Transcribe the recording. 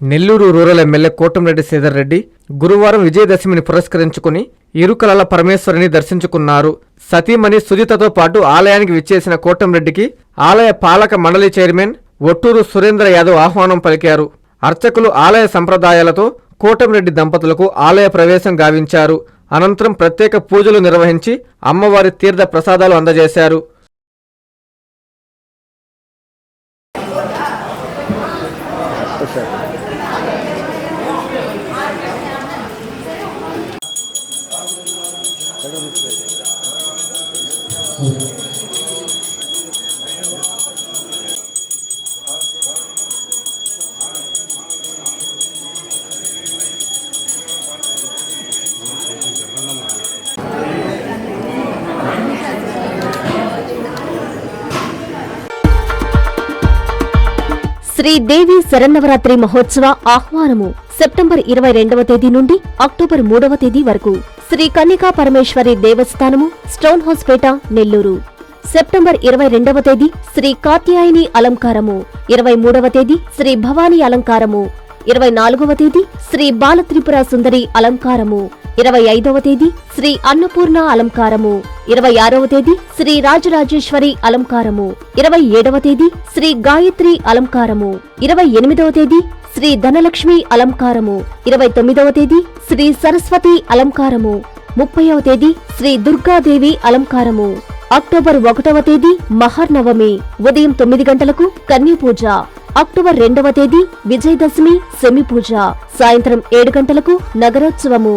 Nellore rural MLA Kotamreddy Sridhar Reddy గురువారం విజయదశమిని పురస్కరించుకుని ఇరుకలల పరమేశ్వరిని దర్శించుకున్నారు. సతీమణి సుజితతో పాటు ఆలయానికి విచ్చేసిన కోటంరెడ్డికి ఆలయ పాలక మండలి చైర్మన్ ఒట్టూరు సురేంద్ర యాదవ్ ఆహ్వానం పలికారు. అర్చకులు ఆలయ సంప్రదాయాలతో కోటంరెడ్డి దంపతులకు ఆలయ ప్రవేశం గావించారు. అనంతరం ప్రత్యేక పూజలు నిర్వహించి అమ్మవారి తీర్థ ప్రసాదాలు అందజేశారు. Thank you. Sridevi Sharannavaratri Mahotsav ఆహ్వానము September ఇరవై రెండవ తేదీ నుండి అక్టోబర్ మూడవ తేదీ వరకు. శ్రీ కన్నికా పరమేశ్వరి దేవస్థానము స్టోన్ హౌస్పేట నెల్లూరు. సెప్టెంబర్ ఇరవై రెండవ తేదీ శ్రీ కాత్యాయని అలంకారము. ఇరవై మూడవ తేదీ శ్రీ భవానీ అలంకారము. ఇరవై నాలుగవ తేదీ శ్రీ బాలత్రిపుర సుందరి అలంకారము. ఇరవై ఐదవ తేదీ శ్రీ అన్నపూర్ణ అలంకారము. ఇరవై ఆరవ తేదీ శ్రీ రాజరాజేశ్వరి అలంకారము. ఇరవై ఏడవ తేదీ శ్రీ గాయత్రి అలంకారము. ఇరవై ఎనిమిదవ తేదీ శ్రీ ధనలక్ష్మి అలంకారము. ఇరవై తొమ్మిదవ తేదీ శ్రీ సరస్వతి అలంకారము. ముప్పైవ తేదీ శ్రీ దుర్గాదేవి అలంకారము. అక్టోబర్ ఒకటవ తేదీ మహర్నవమి. ఉదయం తొమ్మిది గంటలకు కన్యపూజ. అక్టోబర్ రెండవ తేదీ విజయదశమి సెమి పూజ సాయంత్రం ఏడు గంటలకు నగరోత్సవము.